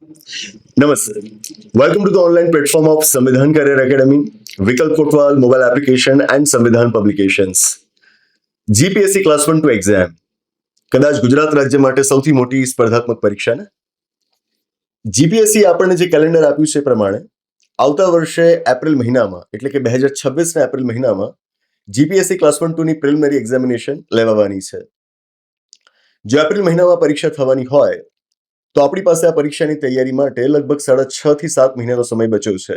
નમસ્તે welcome to the online platform of Samvidhan career academy Vikalp Kotwal mobile application and Samvidhan publications GPSC class one two exam કદાચ ગુજરાત રાજ્ય માટે સૌથી મોટી સ્પર્ધાત્મક પરીક્ષા ને? જીપીએસસી આપણને જે કેલેન્ડર આપ્યું છે પ્રમાણે, આવતા વર્ષે એપ્રિલ મહિનામાં, એટલે કે બે હજાર છવ્વીસના એપ્રિલ મહિનામાં જીપીએસસી ક્લાસ વન ટુની પ્રિલિમિનરી એક્ઝામિનેશન લેવાવાની છે. જો એપ્રિલ મહિનામાં પરીક્ષા થવાની હોય તો આપણી પાસે આ પરીક્ષાની તૈયારી માટે લગભગ સાડા છ થી સાત મહિનાનો સમય બચ્યો છે.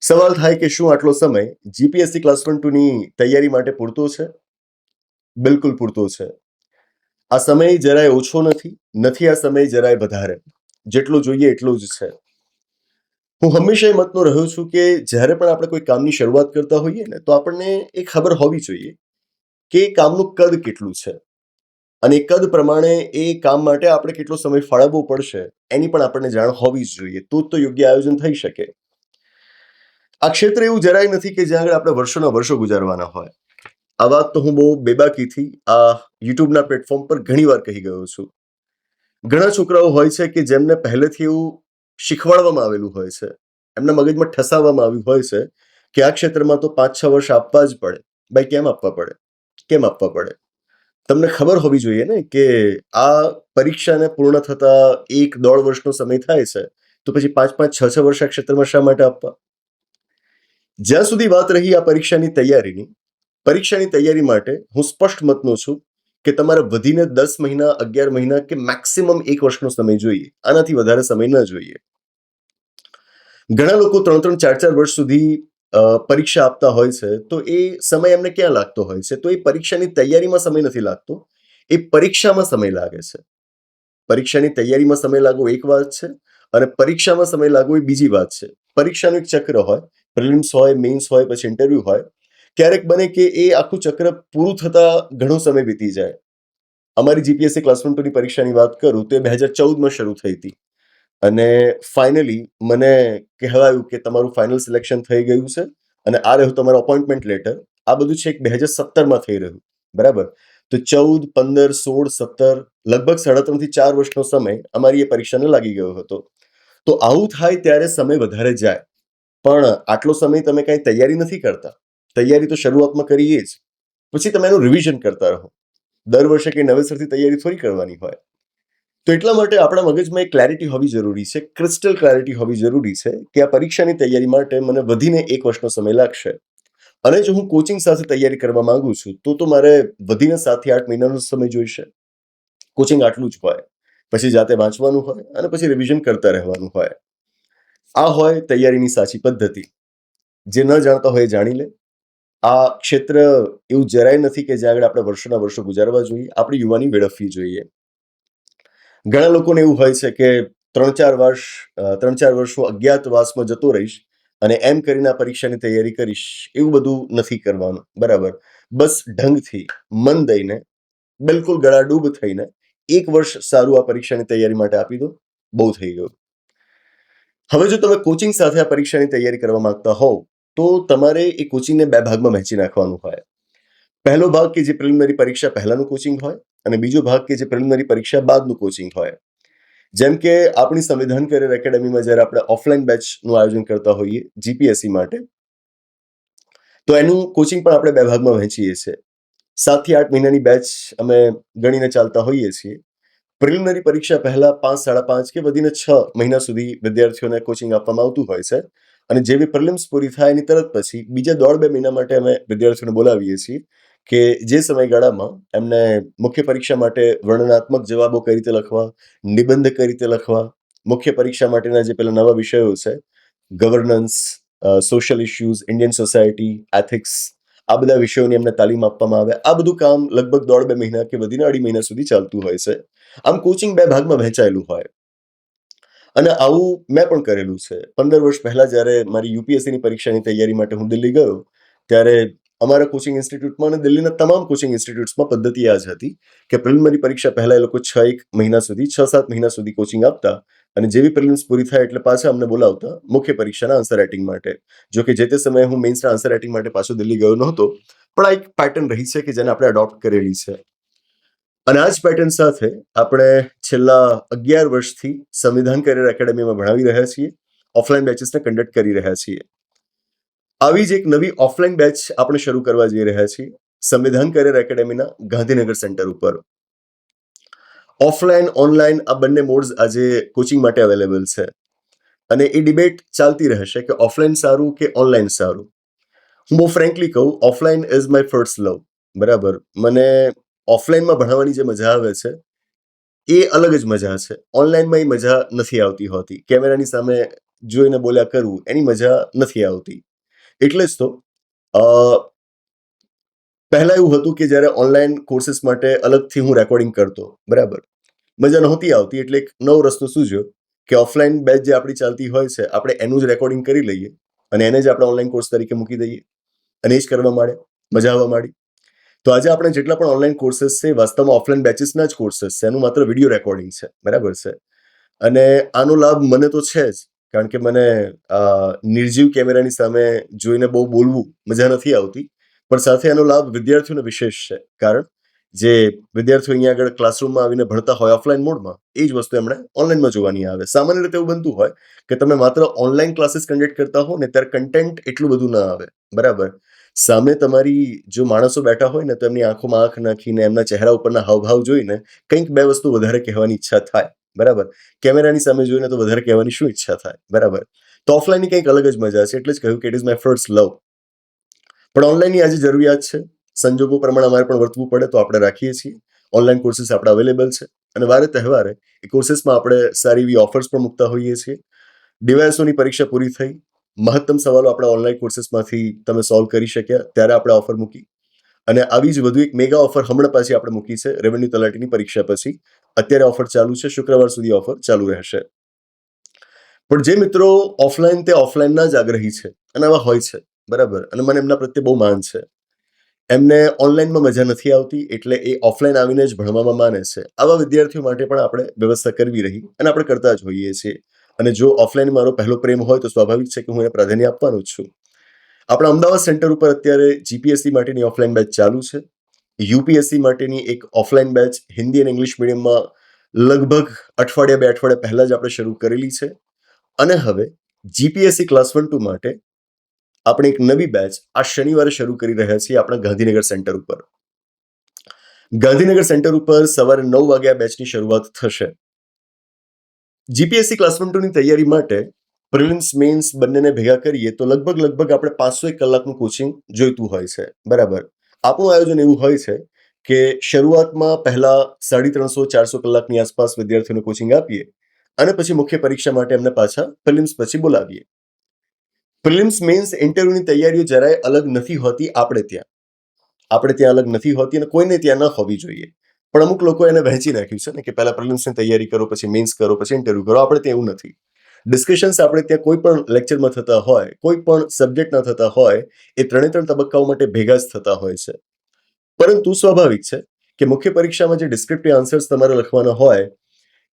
સવાલ થાય કે શું આટલો સમય જીપીએસસી ક્લાસ વન ટુની તૈયારી માટે પૂરતો છે? બિલકુલ પૂરતો છે. આ સમય જરાય ઓછો નથી નથી આ સમય જરાય વધારે. જેટલો જોઈએ એટલો જ છે. હું હંમેશા એ મતનો રહ્યો છું કે જ્યારે પણ આપણે કોઈ કામની શરૂઆત કરતા હોઈએ ને, તો આપણને એ ખબર હોવી જોઈએ કે એ કામનું કદ કેટલું છે. અને કદ પ્રમાણે એ કામ માટે આપણે કેટલો સમય ફાળવવો પડશે, એની પણ આપણને જાણ હોવી જ જોઈએ. તો જ તો યોગ્ય આયોજન થઈ શકે. આ ક્ષેત્ર એવું જરાય નથી કે જ્યાં આગળ આપણે વર્ષોના વર્ષો ગુજારવાના હોય. આ વાત તો હું બહુ બેબાકીથી આ યુટ્યુબના પ્લેટફોર્મ પર ઘણી વાર કહી ગયો છું. ઘણા છોકરાઓ હોય છે કે જેમને પહેલેથી એવું શીખવાડવામાં આવેલું હોય છે. એમના મગજમાં ઠસાવવામાં આવ્યું હોય છે કે આ ક્ષેત્રમાં તો પાંચ છ વર્ષ આપવા જ પડે. ભાઈ, કેમ આપવા પડે? કેમ આપવા પડે? તમને ખબર હોવી જોઈએ ને કે આ પરીક્ષાને પૂર્ણ થતા એક દોઢ વર્ષનો સમય થાય છે, તો પછી પાંચ પાંચ છ છ વર્ષ આ ક્ષેત્રમાં શા માટે આપવા? જ્યાં સુધી વાત રહી આ પરીક્ષાની તૈયારીની, પરીક્ષાની તૈયારી માટે હું સ્પષ્ટ મતનો છું કે તમારે વધીને દસ મહિના, અગિયાર મહિના કે મેક્સિમમ એક વર્ષનો સમય જોઈએ. આનાથી વધારે સમય ન જોઈએ. ઘણા લોકો ત્રણ ત્રણ ચાર ચાર વર્ષ સુધી પરીક્ષા આપતા હોય છે, તો એ સમય એમને ક્યાં લાગતો હોય છે? તો એ પરીક્ષાની તૈયારીમાં સમય નથી લાગતો. એ પરીક્ષામાં સમય લાગે છે. પરીક્ષાની તૈયારીમાં સમય લાગવો એક વાત છે અને પરીક્ષામાં સમય લાગવો એ બીજી વાત છે. પરીક્ષાનું એક ચક્ર હોય, પ્રિલિમ્સ હોય, મેઇન્સ હોય, પછી ઇન્ટરવ્યૂ હોય, ક્યારેક બને કે એ આખું ચક્ર પૂરું થતા ઘણો સમય વીતી જાય. અમારી જીપીએસસી ક્લાસ વન ટુની પરીક્ષાની વાત કરું તો એ બે હજાર ચૌદમાં શરૂ થઈ હતી. અને ફાઇનલી મને કહેવાયું કે તમારું ફાઇનલ સિલેક્શન થઈ ગયું છે અને આ રહ્યું તમારું અપોઇન્ટમેન્ટ લેટર આ બધું છે એક બે હજાર સત્તરમાં થઈ રહ્યું, બરાબર? તો ચૌદ, પંદર, સોળ, સત્તર, લગભગ સાડા ત્રણથી ચાર વર્ષનો સમય અમારી એ પરીક્ષાને લાગી ગયો હતો. તો આવું થાય ત્યારે સમય વધારે જાય. પણ આટલો સમય તમે કાંઈ તૈયારી નથી કરતા. તૈયારી તો શરૂઆતમાં કરીએ જ. પછી તમે એનું રિવિઝન કરતા રહો. દર વર્ષે કંઈ નવેસરથી તૈયારી થોડી કરવાની હોય. તો એટલા માટે આપણા મગજમાં એક ક્લેરિટી હોવી જરૂરી છે ક્રિસ્ટલ ક્લેરિટી હોવી જરૂરી છે કે આ પરીક્ષાની તૈયારી માટે મને વધીને એક વર્ષનો સમય લાગશે. અને જો હું કોચિંગ સાથે તૈયારી કરવા માંગુ છું, તો તો મારે વધીને સાતથી આઠ મહિનાનો સમય જોઈશે. કોચિંગ આટલું જ હોય. પછી જાતે વાંચવાનું હોય અને પછી રિવિઝન કરતા રહેવાનું હોય. આ હોય તૈયારીની સાચી પદ્ધતિ. જે ન જાણતા હોય એ જાણી લે. આ ક્ષેત્ર એવું જરાય નથી કે જ્યાં આગળ આપણે વર્ષોના વર્ષો ગુજારવા જોઈએ. આપણી યુવાની વેડફવી જોઈએ. ઘણા લોકોને એવું હોય છે કે ત્રણ ચાર વર્ષ ત્રણ ચાર વર્ષ હું અજ્ઞાતવાસમાં જતો રહીશ અને એમ કરીને આ પરીક્ષાની તૈયારી કરીશ, એવું બધું નથી કરવાનું. બરાબર? બસ ઢંગથી, મન દઈને, બિલકુલ ગળાડૂબ થઈને, એક વર્ષ સારું આ પરીક્ષાની તૈયારી માટે આપી દો, બહુ થઈ ગયું. હવે જો તમે કોચિંગ સાથે આ પરીક્ષાની તૈયારી કરવા માંગતા હોવ, તો તમારે એ કોચિંગને બે ભાગમાં વહેંચી નાખવાનું હોય. પહેલો ભાગ કે જે પ્રિલિમિનરી પરીક્ષા પહેલાનું કોચિંગ હોય અને બીજો ભાગ કે જે પ્રિલિમિનરી પરીક્ષા બાદનું કોચિંગ હોય. જેમ કે આપણી સંવિધાન કરિયર એકેડેમીમાં જ્યારે આપણે ઓફલાઈન બેચનું આયોજન કરતા હોઈએ જીપીએસસી માટે, તો એનું કોચિંગ પણ આપણે બે ભાગમાં વહેંચીએ છીએ. સાતથી આઠ મહિનાની બેચ અમે ગણીને ચાલતા હોઈએ છીએ. પ્રિલિમિનરી પરીક્ષા પહેલા પાંચ, સાડા પાંચ કે વધીને છ મહિના સુધી વિદ્યાર્થીઓને કોચિંગ આપવામાં આવતું હોય છે. અને જેવી પ્રિલિમ્સ પૂરી થાય એની તરત પછી બીજા દોઢ, બે મહિના માટે અમે વિદ્યાર્થીઓને બોલાવીએ છીએ. કે જે સમયગાળામાં એમને મુખ્ય પરીક્ષા માટે વર્ણનાત્મક જવાબો કઈ રીતે લખવા, નિબંધ કઈ રીતે લખવા, મુખ્ય પરીક્ષા માટેના જે પેલા નવા વિષયો છે governance social issues Indian society ethics આ બધા વિષયોની એમને તાલીમ આપવામાં આવે. આ બધું કામ લગભગ દોઢ બે મહિના કે વધીને અઢી મહિના સુધી ચાલતું હોય છે. આમ કોચિંગ બે ભાગમાં વહેંચાયેલું હોય. અને આવું મેં પણ કરેલું છે. પંદર વર્ષ પહેલા જ્યારે મારી યુપીએસસીની પરીક્ષાની તૈયારી માટે હું દિલ્હી ગયો, ત્યારે અમારા કોચિંગ ઇન્સ્ટિટ્યૂટમાં અને દિલ્હીના તમામ કોચિંગ ઇન્સ્ટિટ્યૂટ્સમાં પદ્ધતિ આ જ હતી કે પ્રિલિમરી પરીક્ષા પહેલા એ લોકો છ એક મહિના સુધી, છ સાત મહિના સુધી કોચિંગ આપતા અને જેવી પ્રિલિમ્સ પૂરી થાય એટલે પાછા અમને બોલાવતા મુખ્ય પરીક્ષાના આન્સર રાઇટિંગ માટે. જો કે જે તે સમયે હું મેઇન્સના આન્સર રાઇટિંગ માટે પાછો દિલ્હી ગયો નહોતો, પણ આ એક પેટર્ન રહી છે કે જેને આપણે અડોપ્ટ કરેલી છે. અને આ જ પેટર્ન સાથે આપણે છેલ્લા અગિયાર વર્ષથી સંવિધાન કરિયર એકેડેમીમાં ભણાવી રહ્યા છીએ ઓફલાઈન બેચીસને કન્ડક્ટ કરી રહ્યા છીએ. આવી જ એક નવી ઓફલાઈન બેચ આપણે શરૂ કરવા જઈ રહ્યા છીએ. સંવિધાન કરિયર એકેડેમીના ગાંધીનગર સેન્ટર ઉપર. ઓફલાઈન, ઓનલાઈન આ બંને મોડ્સ આજે કોચિંગ માટે અવેલેબલ છે. અને એ ડિબેટ ચાલતી રહેશે કે ઓફલાઈન સારું કે ઓનલાઈન સારું. હું બહુ ફ્રેન્કલી કહું, offline is my first love બરાબર? મને ઓફલાઈનમાં ભણાવવાની જે મજા આવે છે, એ અલગ જ મજા છે. ઓનલાઈનમાં એ મજા નથી આવતી હોતી. કેમેરાની સામે જોઈને બોલ્યા કરવું એની મજા નથી આવતી. એટલે જ તો પહેલાં એવું હતું કે જ્યારે ઓનલાઈન કોર્સિસ માટે અલગથી હું રેકોર્ડિંગ કરતો, બરાબર? મજા નહોતી આવતી, એટલે એક નવો રસ્તો શું સૂજ્યો કે ઓફલાઈન બેચ જે આપણી ચાલતી હોય છે, આપણે એનું જ રેકોર્ડિંગ કરી લઈએ અને એને જ આપણે ઓનલાઈન કોર્સ તરીકે મૂકી દઈએ. અને એ જ કરવા માંડે, મજા આવવા માંડી. તો આજે આપણે જેટલા પણ ઓનલાઈન કોર્સિસ છે, વાસ્તવમાં ઓફલાઈન બેચીસના જ કોર્સિસ છે, એનું માત્ર વીડિયો રેકોર્ડિંગ છે, બરાબર છે? અને આનો લાભ મને તો છે જ. કારણ કે મને નિર્જીવ કેમેરાની સામે જોઈને બહુ બોલવું મજા નથી આવતી. પણ સાથે આનો લાભ વિદ્યાર્થીઓને વિશેષ છે. કારણ જે વિદ્યાર્થીઓ અહીંયા આગળ ક્લાસરૂમમાં આવીને ભણતા હોય ઓફલાઈન મોડમાં, એ જ વસ્તુ એમણે ઓનલાઈનમાં જોવાની આવે. સામાન્ય રીતે એવું બનતું હોય કે તમે માત્ર ઓનલાઈન ક્લાસીસ કન્ડક્ટ કરતા હો ને ત્યારે કન્ટેન્ટ એટલું બધું ના આવે. બરાબર? સામે તમારી જો માણસો બેઠા હોય ને તો એમની આંખોમાં આંખ નાખીને એમના ચહેરા ઉપરના હાવભાવ જોઈને કંઈક બે વસ્તુ વધારે કહેવાની ઈચ્છા થાય. બરાબર? કેમેરાની સામે જોઈને તો વધારે કહેવાની શું ઈચ્છા થાય? બરાબર? તો ઓફલાઈનની કંઈક અલગ જ મજા છે. એટલે જ કહ્યું કે it is my first love પણ ઓનલાઈનની આજે જરૂરિયાત છે. સંજોગો પ્રમાણે અમારે પણ વર્તવું પડે તો આપણે રાખીએ છીએ. ઓનલાઈન કોર્સીસ આપણે અવેલેબલ છે. અને વારે તહેવારે એ કોર્સીસમાં આપણે સારી એવી ઓફર્સ પણ મૂકતા હોઈએ છીએ. ડિવાઇસોની પરીક્ષા પૂરી થઈ. મહત્તમ સવાલો આપણા ઓનલાઈન કોર્સીસમાંથી તમે સોલ્વ કરી શક્યા. ત્યારે આપણે ઓફર મૂકી. અને આવી જ વધુ એક મેગા ઓફર હમણાં પાછી આપણે મૂકી છે રેવન્યુ તલાટીની પરીક્ષા પછી. અત્યારે ઓફર ચાલુ છે, શુક્રવાર સુધી ઓફર ચાલુ રહેશે. પણ જે મિત્રો ઓફલાઈન તે ઓફલાઈનના જ આગ્રહી છે, અને આવા હોય છે, બરાબર? અને મને એમના પ્રત્યે બહુ માન છે. એમને ઓનલાઈનમાં મજા નથી આવતી, એટલે એ ઓફલાઈન આવીને જ ભણવામાં માને છે. આવા વિદ્યાર્થીઓ માટે પણ આપણે વ્યવસ્થા કરવી રહી, અને આપણે કરતા જ હોઈએ છીએ. અને જો ઓફલાઈન મારો પહેલો પ્રેમ હોય તો સ્વાભાવિક છે કે હું એને પ્રાધાન્ય આપવાનો જ છું. આપણા અમદાવાદ સેન્ટર ઉપર અત્યારે જીપીએસસી માટેની ઓફલાઈન બેચ ચાલુ છે. યુપીએસસી માટેની એક ઓફલાઈન બેચ હિન્દી અને ઇંગ્લિશ મીડિયમમાં લગભગ અઠવાડિયા બે અઠવાડિયા પહેલાં જ આપણે શરૂ કરેલી છે. અને હવે જીપીએસસી ક્લાસ વન ટુ માટે આપણે એક નવી બેચ આ શનિવારે શરૂ કરી રહ્યા છીએ આપણા ગાંધીનગર સેન્ટર ઉપર. ગાંધીનગર સેન્ટર ઉપર સવારે નવ વાગ્યા બેચની શરૂઆત થશે. જીપીએસસી ક્લાસ વન ટુની તૈયારી માટે પ્રિલિમ્સ, મેન્સ બંનેને ભેગા કરીએ તો લગભગ લગભગ આપણે પાંચસો એક કલાકનું કોચિંગ જોઈતું હોય છે. બરાબર. આપણું આયોજન એવું હોય છે કે શરૂઆતમાં પહેલા સાડી ત્રણસો, ચારસો કલાકની આસપાસ વિદ્યાર્થીઓને કોચિંગ આપીએ અને પછી મુખ્ય પરીક્ષા માટે એમને પાછા પ્રિલિમ્સ પછી બોલાવીએ. પ્રિલિમ્સ, મેન્સ ઇન્ટરવ્યુની તૈયારીઓ જરાય અલગ નથી હોતી આપણે ત્યાં. આપણે ત્યાં અલગ નથી હોતી અને કોઈને ત્યાં ન હોવી જોઈએ. પણ અમુક લોકો એને વહેંચી નાખ્યું છે ને કે પહેલા પ્રિલિમ્સની તૈયારી કરો, પછી મેન્સ કરો, પછી ઇન્ટરવ્યુ કરો. આપણે ત્યાં એવું નથી. ડિસ્કશન્સ આપણે ત્યાં કોઈ પણ લેક્ચરમાં થતા હોય, કોઈ પણ સબ્જેક્ટના થતા હોય, એ ત્રણે ત્રણ તબક્કાઓ માટે ભેગા જ થતા હોય છે. પરંતુ સ્વાભાવિક છે કે મુખ્ય પરીક્ષામાં જે ડિસ્ક્રિપ્ટિવ આન્સર્સ તમારે લખવાના હોય,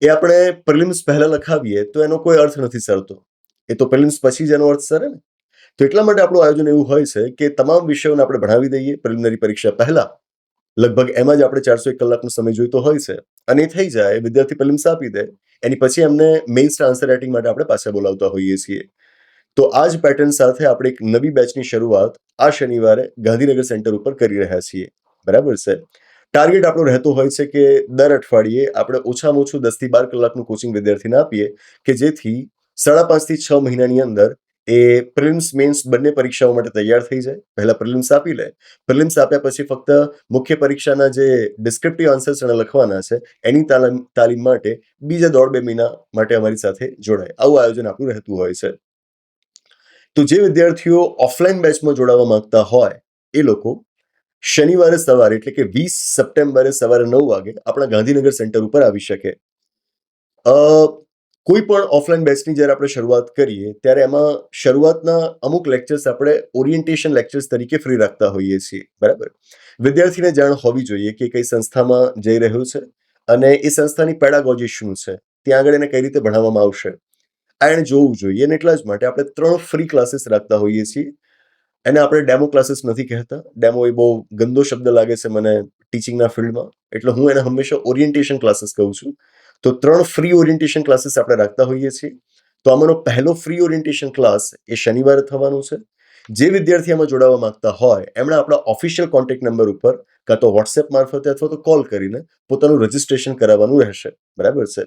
એ આપણે પ્રિલિમ્સ પહેલા લખાવીએ તો એનો કોઈ અર્થ નથી સરતો. એ તો પ્રિલિમ્સ પછી જ એનો અર્થ સરે ને. તો એટલા માટે આપણું આયોજન એવું હોય છે કે તમામ વિષયોને આપણે ભણાવી દઈએ પ્રિલિમિનરી પરીક્ષા પહેલા. લગભગ એમાં જ આપણે ચારસો એક કલાકનો સમય જોઈતો હોય છે અને એ થઈ જાય, વિદ્યાર્થી પ્રિલિમ્સ આપી દે એની પછી એમને મેઇન્સ આન્સર રાઇટિંગ માટે આપણે પાછા બોલાવતા હોઈએ છીએ. તો આ જ પેટર્ન સાથે આપણે એક નવી બેચની શરૂઆત આ શનિવારે ગાંધીનગર સેન્ટર ઉપર કરી રહ્યા છીએ. બરાબર છે? ટાર્ગેટ આપણો રહેતો હોય છે કે દર અઠવાડિયે આપણે ઓછામાં ઓછું દસથી બાર કલાકનું કોચિંગ વિદ્યાર્થીને આપીએ કે જેથી સાડા પાંચથી છ મહિનાની અંદર એ પ્રિલિમ્સ મેન્સ બંને પરીક્ષાઓ માટે તૈયાર થઈ જાય. પહેલા પ્રિલિમ્સ આપી લે. પ્રિલિમ્સ આપ્યા પછી ફક્ત મુખ્ય પરીક્ષાના જે ડિસ્ક્રિપ્ટિવ આન્સર્સ એને લખવાના છે, એની તાલીમ તાલીમ માટે બીજા દોઢ બે મહિના માટે અમારી સાથે જોડાય. આવું આયોજન આપણું રહેતું હોય છે. તો જે વિદ્યાર્થીઓ ઓફલાઈન બેચમાં જોડાવા માંગતા હોય, એ લોકો શનિવારે સવારે, એટલે કે વીસ સપ્ટેમ્બરે સવારે નવ વાગે આપણા ગાંધીનગર સેન્ટર ઉપર આવી શકે. કોઈ પણ ઓફલાઈન બેચની જ્યારે આપણે શરૂઆત કરીએ, ત્યારે એમાં શરૂઆતના અમુક લેક્ચર્સ આપણે ઓરિએન્ટેશન લેક્ચર્સ તરીકે ફ્રી રાખતા હોઈએ છીએ. બરાબર? વિદ્યાર્થીને જાણ હોવી જોઈએ કે કઈ સંસ્થામાં જઈ રહ્યું છે અને એ સંસ્થાની પેડાગોજી શું છે, ત્યાં આગળ એને કઈ રીતે ભણાવવામાં આવશે. આ એને જોવું જોઈએ અને એટલા જ માટે આપણે ત્રણ ફ્રી ક્લાસીસ રાખતા હોઈએ છીએ. એને આપણે ડેમો ક્લાસીસ નથી કહેતા. ડેમો એ બહુ ગંદો શબ્દ લાગે છે મને ટીચિંગના ફિલ્ડમાં એટલે હું એને હંમેશા ઓરિએન્ટેશન ક્લાસીસ કહું છું. તો ત્રણ ફ્રી ઓરિએન્ટેશન ક્લાસીસ આપણે રાખતા હોઈએ છીએ. તો આમાંનો પહેલો ફ્રી ઓરિએન્ટેશન ક્લાસ એ શનિવારે થવાનો છે. જે વિદ્યાર્થી આમાં જોડાવા માંગતા હોય, એમણે આપણા ઓફિશિયલ કોન્ટેક્ટ નંબર ઉપર કાં તો વોટ્સએપ મારફતે અથવા તો કોલ કરીને પોતાનું રજીસ્ટ્રેશન કરાવવાનું રહેશે. બરાબર છે?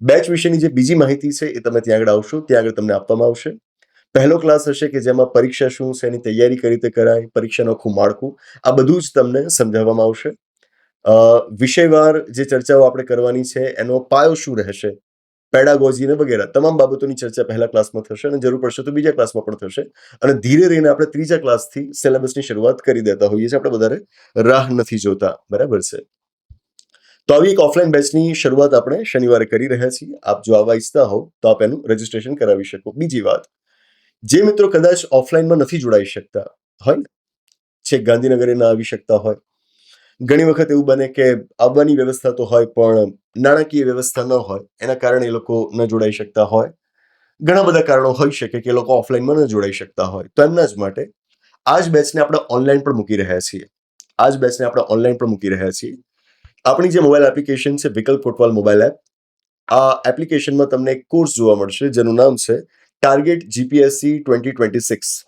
બેચ વિશેની જે બીજી માહિતી છે એ તમે ત્યાં આગળ આવશો. ત્યાં આગળ તમને આપવામાં આવશે. પહેલો ક્લાસ હશે કે જેમાં પરીક્ષા શું છે, એની તૈયારી કઈ રીતે કરાય, પરીક્ષાનું આખું માળખું, આ બધું જ તમને સમજાવવામાં આવશે. વિષયવાર જે ચર્ચાઓ આપણે કરવાની છે, એનો પાયો શું રહેશે? પેડાગોજી ને વગેરે, તમામ બાબતોની ચર્ચા પહેલા ક્લાસમાં થશે અને જરૂર પડશે તો બીજા ક્લાસમાં પણ થશે. અને ધીરે રહીને આપણે ત્રીજા ક્લાસથી સિલેબસની શરૂઆત કરી દેતા હોઈએ છીએ. આપણે વધારે રાહ નથી જોતા. બરાબર છે? તો આવી એક ઓફલાઈન બેચની શરૂઆત આપણે શનિવારે કરી રહ્યા છીએ. આપ જો આવવા ઈચ્છતા હો તો આપ એનું રજીસ્ટ્રેશન કરાવી શકો. બીજી વાત, જે મિત્રો કદાચ ઓફલાઈનમાં નથી જોડાઈ શકતા, હોય? છે ગાંધીનગરે ના આવી શકતા હોય ઘણી વખત એવું બને કે આવવાની વ્યવસ્થા તો હોય, પણ નાણાકીય વ્યવસ્થા ન હોય, એના કારણે એ લોકો ન જોડાઈ શકતા હોય. ઘણા બધા કારણો હોઈ શકે કે એ લોકો ઓફલાઈનમાં ન જોડાઈ શકતા હોય. તો એમના જ માટે આ જ બેચને આપણે ઓનલાઈન પણ મૂકી રહ્યા છીએ. આ જ બેચને આપણે ઓનલાઈન પણ મૂકી રહ્યા છીએ. આપણી જે મોબાઈલ એપ્લિકેશન છે, વિકલ્પ કોટવાલ મોબાઈલ એપ, આ એપ્લિકેશનમાં તમને એક કોર્સ જોવા મળશે, જેનું નામ છે target GPSC twenty twenty six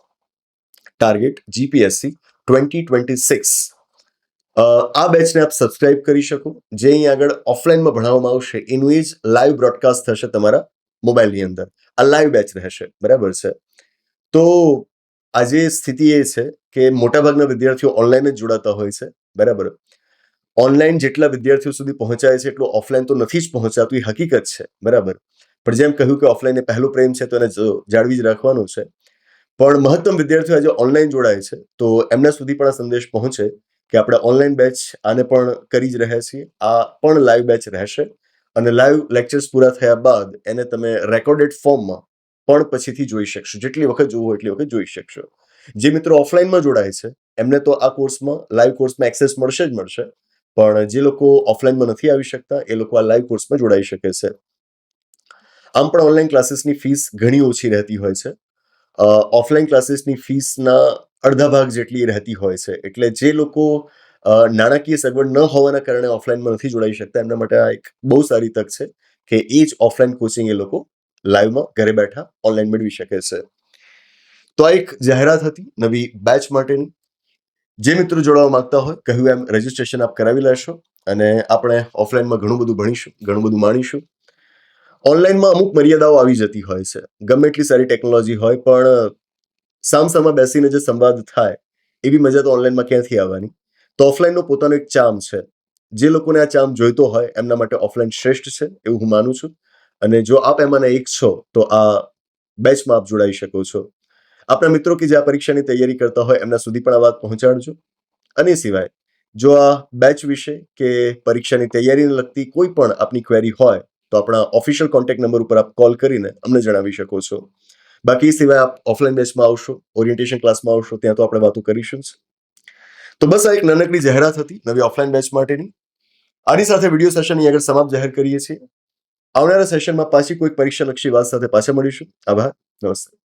target GPSC twenty twenty six આ બેચને આપ સબસ્ક્રાઇબ કરી શકો. જે અહીં આગળ ઓફલાઈનમાં ભણાવવામાં આવશે, એનું એ જ લાઈવ બ્રોડકાસ્ટ થશે તમારા મોબાઈલની અંદર. આ લાઈવ બેચ રહેશે. બરાબર છે? તો આજે સ્થિતિ એ છે કે મોટાભાગના વિદ્યાર્થીઓ ઓનલાઈન જ જોડાતા હોય છે. બરાબર? ઓનલાઈન જેટલા વિદ્યાર્થીઓ સુધી પહોંચાય છે, એટલું ઓફલાઈન તો નથી જ પહોંચાતું, એ હકીકત છે. બરાબર? પણ જેમ કહ્યું કે ઓફલાઈન એ પહેલો પ્રેમ છે, તો એને જાળવી જ રાખવાનું છે. પણ મહત્તમ વિદ્યાર્થીઓ આજે ઓનલાઈન જોડાય છે, તો એમના સુધી પણ આ સંદેશ પહોંચે. કે આપણે ઓનલાઈન બેચ આને પણ કરી જ રહ્યા છીએ. આ પણ લાઈવ બેચ રહેશે અને લાઈવ લેક્ચર્સ પૂરા થયા બાદ એને તમે રેકોર્ડેડ ફોર્મમાં પણ પછીથી જોઈ શકશો. જેટલી વખત જોવો એટલી વખત જોઈ શકશો. જે મિત્રો ઓફલાઈનમાં જોડાય છે, એમને તો આ કોર્સમાં લાઈવ કોર્સમાં એક્સેસ મળશે જ મળશે. પણ જે લોકો ઓફલાઈનમાં નથી આવી શકતા, એ લોકો આ લાઈવ કોર્સમાં જોડાઈ શકે છે. આમ પણ ઓનલાઈન ક્લાસીસની ફીસ ઘણી ઓછી રહેતી હોય છે. ઓફલાઈન ક્લાસીસની ફીસના અડધા ભાગ જેટલી રહેતી હોય છે. એટલે જે લોકો નાણાકીય સગવડ ન હોવાના કારણે ઓફલાઈનમાં નથી જોડાઈ શકતા, એમના માટે આ એક બહુ સારી તક છે કે એ જ ઓફલાઈન કોચિંગ એ લોકો લાઈવમાં ઘરે બેઠા ઓનલાઈન મેળવી શકે છે. તો આ એક જાહેરાત હતી નવી બેચ માટેની. જે મિત્રો જોડાવા માંગતા હોય, કહ્યું એમ, રજીસ્ટ્રેશન આપ કરાવી લેશો અને આપણે ઓફલાઈનમાં ઘણું બધું ભણીશું, ઘણું બધું માણીશું. ઓનલાઈનમાં અમુક મર્યાદાઓ આવી જતી હોય છે. ગમે એટલી સારી ટેકનોલોજી હોય, પણ, સામસામા બેસીને જે સંવાદ થાય, એવી મજા તો ઓનલાઈનમાં ક્યાંથી આવવાની? તો ઓફલાઈનનો પોતાનો એક ચામ છે. જે લોકોને આ ચામ જોઈતો હોય, એમના માટે ઓફલાઈન શ્રેષ્ઠ છે, એવું હું માનું છું. અને જો આપ એમાંના એક છો, તો આ બેચમાં આપ જોડાઈ શકો છો. આપણા મિત્રો કે જે આ પરીક્ષાની તૈયારી કરતા હોય, એમના સુધી પણ આ વાત પહોંચાડજો. અને સિવાય, જો આ બેચ વિશે કે પરીક્ષાની તૈયારીને લગતી કોઈ પણ આપની ક્વેરી હોય તો આપણા ઓફિશિયલ કોન્ટેક્ટ નંબર ઉપર આપ કોલ કરીને અમને જણાવી શકો છો. બાકી સિવાય આપ ઓફલાઈન બેચમાં આવશો ઓરિએન્ટેશન ક્લાસમાં આવશો, ત્યાં તો આપણે વાતો કરીશું તો બસ આ એક નાનકડી જાહેરાત હતી, નવી ઓફલાઈન બેચ માટેની. આની સાથે વીડિયો સેશન અહીં આગળ સમાપ્ત જાહેર કરીએ છીએ. આવનારા સેશનમાં પાછી કોઈ પરીક્ષાલક્ષી વાત સાથે પાછા મળીશું. આભાર. નમસ્તે.